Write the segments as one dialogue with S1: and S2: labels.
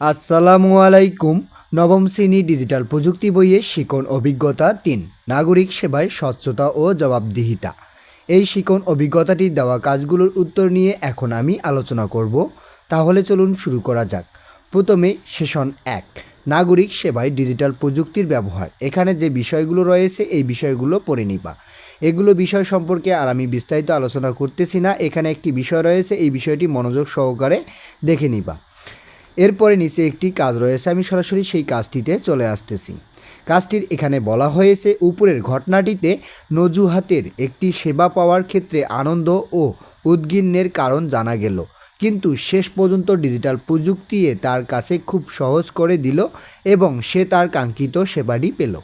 S1: আসসালামু আলাইকুম। নবম শ্রেণি ডিজিটাল প্রযুক্তি বইয়ে শিকন অভিজ্ঞতা তিন, নাগরিক সেবায় স্বচ্ছতা ও জবাবদিহিতা। এই শিকন অভিজ্ঞতাটির দেওয়া কাজগুলোর উত্তর নিয়ে এখন আমি আলোচনা করব। তাহলে চলুন শুরু করা যাক। প্রথমে সেশন এক, নাগরিক সেবায় ডিজিটাল প্রযুক্তির ব্যবহার। এখানে যে বিষয়গুলো রয়েছে, এই বিষয়গুলো পড়ে নিবা। এগুলো বিষয় সম্পর্কে আর আমি বিস্তারিত আলোচনা করতেছি না। এখানে একটি বিষয় রয়েছে, এই বিষয়টি মনোযোগ সহকারে দেখে নিবা। এরপরে নিচে একটি কাজ রয়েছে, আমি সরাসরি সেই কাজটিতে চলে আসতেছি। কাজটির এখানে বলা হয়েছে, উপরের ঘটনাটিতে নজুহাতের একটি সেবা পাওয়ার ক্ষেত্রে আনন্দ ও উদ্গিন্নের কারণ জানা গেল। কিন্তু শেষ পর্যন্ত ডিজিটাল প্রযুক্তি তার কাছে খুব সহজ করে দিল এবং সে তার কাঙ্ক্ষিত সেবাটি পেল।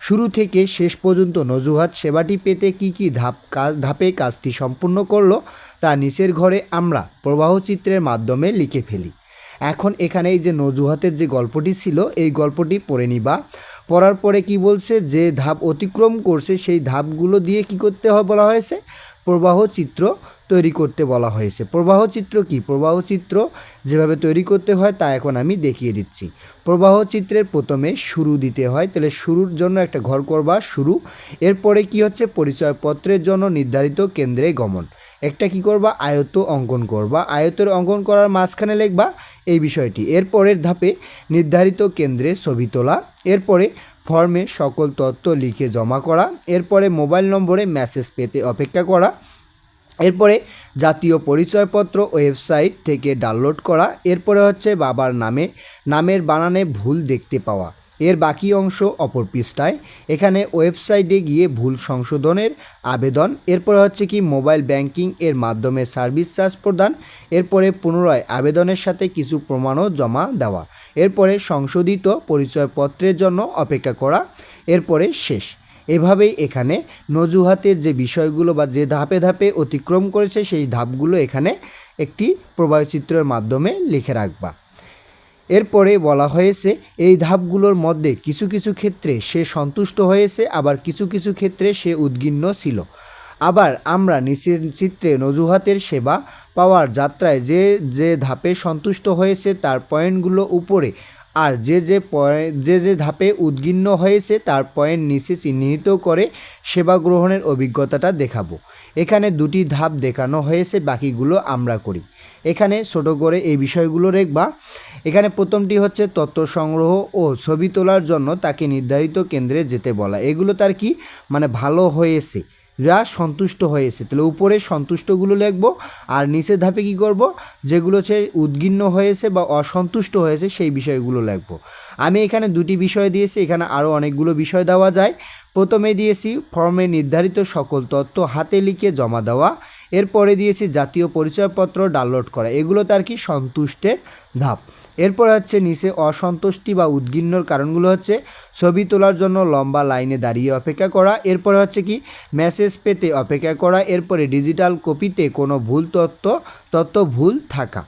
S1: শুরু থেকে শেষ পর্যন্ত নজুহাত সেবাটি পেতে কি কি ধাপ কাজ ধাপে কাজটি সম্পূর্ণ করল, তা নিচের ঘরে আমরা প্রবাহচিত্রের মাধ্যমে লিখে ফেলি। এখন এখানে এই যে নজুহাতের যে গল্পটি ছিল, এই গল্পটি পড়ে নিবা। পড়ার পরে কি বলছে? যে ধাপ অতিক্রম করছে, সেই ধাপগুলো দিয়ে কি করতে হয় বলা হয়েছে? প্রবাহ চিত্র তৈরি করতে বলা হয়েছে। প্রবাহ চিত্র কি? প্রবাহ চিত্র যেভাবে তৈরি করতে হয়, তা এখন আমি দেখিয়ে দিচ্ছি। প্রবাহ চিত্রের প্রথমে শুরু দিতে হয়, তাহলে শুরুর জন্য একটা ঘর করবা শুরু। এরপরে কি হচ্ছে? পরিচয়পত্রের জন্য নির্ধারিত কেন্দ্রে গমন। একটা কি করবা? আয়ত অঙ্কন করবা। আয়তের অঙ্কন করার মাঝখানে লিখবা এই বিষয়টি। এরপরের ধাপে নির্ধারিত কেন্দ্রে ছবি তোলা। এরপরে ফর্মে সকল তথ্য লিখে জমা করা। এরপরে মোবাইল নম্বরে মেসেজ পেতে অপেক্ষা করা। এরপরে জাতীয় পরিচয়পত্র ওয়েবসাইট থেকে ডাউনলোড করা। এরপরে হচ্ছে বাবার নামে, নামের বানানে ভুল দেখতে পাওয়া। এর বাকি অংশ অপর পৃষ্ঠায়। এখানে ওয়েবসাইটে গিয়ে ভুল সংশোধনের আবেদন, এরপরে হচ্ছে কি মোবাইল ব্যাংকিং এর মাধ্যমে সার্ভিস চার্জ প্রদান, এরপরে পুনরায় আবেদনের সাথে কিছু প্রমাণও জমা দেওয়া, এরপরে সংশোধিত পরিচয়পত্রের জন্য অপেক্ষা করা, এরপরে শেষ। এভাবেই এখানে নজুহাতের যে বিষয়গুলো বা যে ধাপে ধাপে অতিক্রম করেছে সেই ধাপগুলো এখানে একটি প্রবাহচিত্রের মাধ্যমে লিখে রাখবা। এরপরে বলা হয়েছে, এই ধাপগুলোর মধ্যে কিছু কিছু ক্ষেত্রে সে সন্তুষ্ট হয়েছে, আবার কিছু কিছু ক্ষেত্রে সে উদ্গিন্ন ছিল। আবার আমরা নিচের চিত্রে নজুহাতের সেবা পাওয়ার যাত্রায় যে যে ধাপে সন্তুষ্ট হয়েছে, তার পয়েন্টগুলো উপরে আর যে যে পয়েন্ট যে যে ধাপে উদ্গিন্ন হয়েছে, তার পয়েন্ট নিচে চিহ্নিত করে সেবা গ্রহণের অভিজ্ঞতাটা দেখাবো। এখানে দুটি ধাপ দেখানো হয়েছে, বাকিগুলো আমরা করি। এখানে ছোট করে এই বিষয়গুলো রেখবা। এখানে প্রথমটি হচ্ছে তথ্য সংগ্রহ ও ছবি তোলার জন্য তাকে নির্ধারিত কেন্দ্রে যেতে বলা। এগুলো তার কি? মানে ভালো হয়েছে। রা সন্তুষ্ট হয়েছে। তাহলে উপরে সন্তুষ্টগুলো লিখব, আর নিচের ধাপে কি করব? যেগুলো হচ্ছে উদ্গিন্ন হয়েছে বা অসন্তুষ্ট হয়েছে, সেই বিষয়গুলো লিখব। আমি এখানে দুটি বিষয় দিয়েছি, এখানে আরও অনেকগুলো বিষয় দেওয়া যায়। প্রথমে দিয়েছি ফর্মে নির্ধারিত সকল তথ্য হাতে লিখে জমা দেওয়া, এরপরে দিয়েছি জাতীয় পরিচয়পত্র ডাউনলোড করা। এগুলো তার কি? সন্তুষ্টের ধাপ। এরপর হচ্ছে নিচে অসন্তুষ্টি বা উদ্গিন্নর কারণগুলো হচ্ছে ছবি তোলার জন্য লম্বা লাইনে দাঁড়িয়ে অপেক্ষা করা, এরপরে হচ্ছে কি? মেসেজ পেতে অপেক্ষা করা, এরপরে ডিজিটাল কপিতে কোনো ভুল তথ্য তথ্য ভুল থাকা।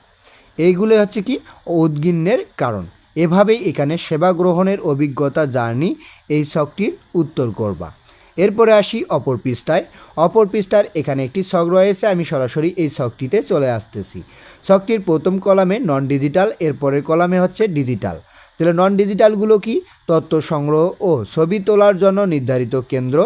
S1: এইগুলো হচ্ছে কি? উদ্গিন্নের কারণ। এভাবেই এখানে সেবা গ্রহণের অভিজ্ঞতা জার্নি এই শখটির উত্তর করবা। এরপরে আসি অপর পৃষ্ঠায়। অপর পৃষ্ঠার এখানে একটি শখ রয়েছে, আমি সরাসরি এই শখটিতে চলে আসতেছি। শখটির প্রথম কলামে নন ডিজিটাল এরপরের কলামে হচ্ছে ডিজিটাল তাহলে নন ডিজিটালগুলো কি? তথ্য সংগ্রহ ও ছবি তোলার জন্য নির্ধারিত কেন্দ্র।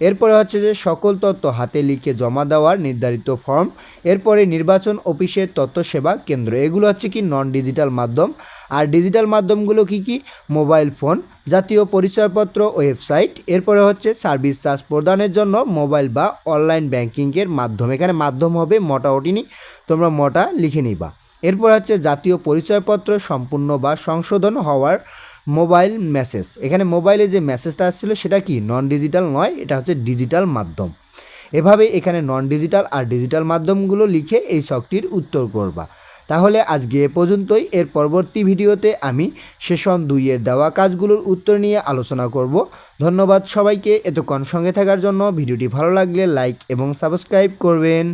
S1: এরপরে হচ্ছে যে সকল তথ্য হাতে লিখে জমা দেওয়ার নির্ধারিত ফর্ম। এরপরে নির্বাচন অফিসের তথ্য সেবা কেন্দ্র। এগুলো হচ্ছে কি? নন ডিজিটাল মাধ্যম। আর ডিজিটাল মাধ্যমগুলো কি কি? মোবাইল ফোন, জাতীয় পরিচয়পত্র, ওয়েবসাইট। এরপরে হচ্ছে সার্ভিস চার্জ প্রদানের জন্য মোবাইল বা অনলাইন ব্যাংকিংয়ের মাধ্যম। এখানে মাধ্যম হবে মোটা ওটিনি তোমরা মোটা লিখে নিবা। এরপর হচ্ছে জাতীয় পরিচয়পত্র সম্পূর্ণ বা সংশোধন হওয়ার মোবাইল মেসেজ। এখানে মোবাইলে যে মেসেজটা আসছিল সেটা কি? নন ডিজিটাল নয়, এটা হচ্ছে ডিজিটাল মাধ্যম। এভাবে এখানে নন ডিজিটাল আর ডিজিটাল মাধ্যমগুলো লিখে এই শখটির উত্তর করবা। তাহলে আজকে এ পর্যন্তই, এর পরবর্তী ভিডিওতে আমি সেশন দুইয়ের দেওয়া কাজগুলোর উত্তর নিয়ে আলোচনা করব। ধন্যবাদ সবাইকে, এতক্ষণ সঙ্গে থাকার জন্য। ভিডিওটি ভালো লাগলে লাইক এবং সাবস্ক্রাইব করবেন।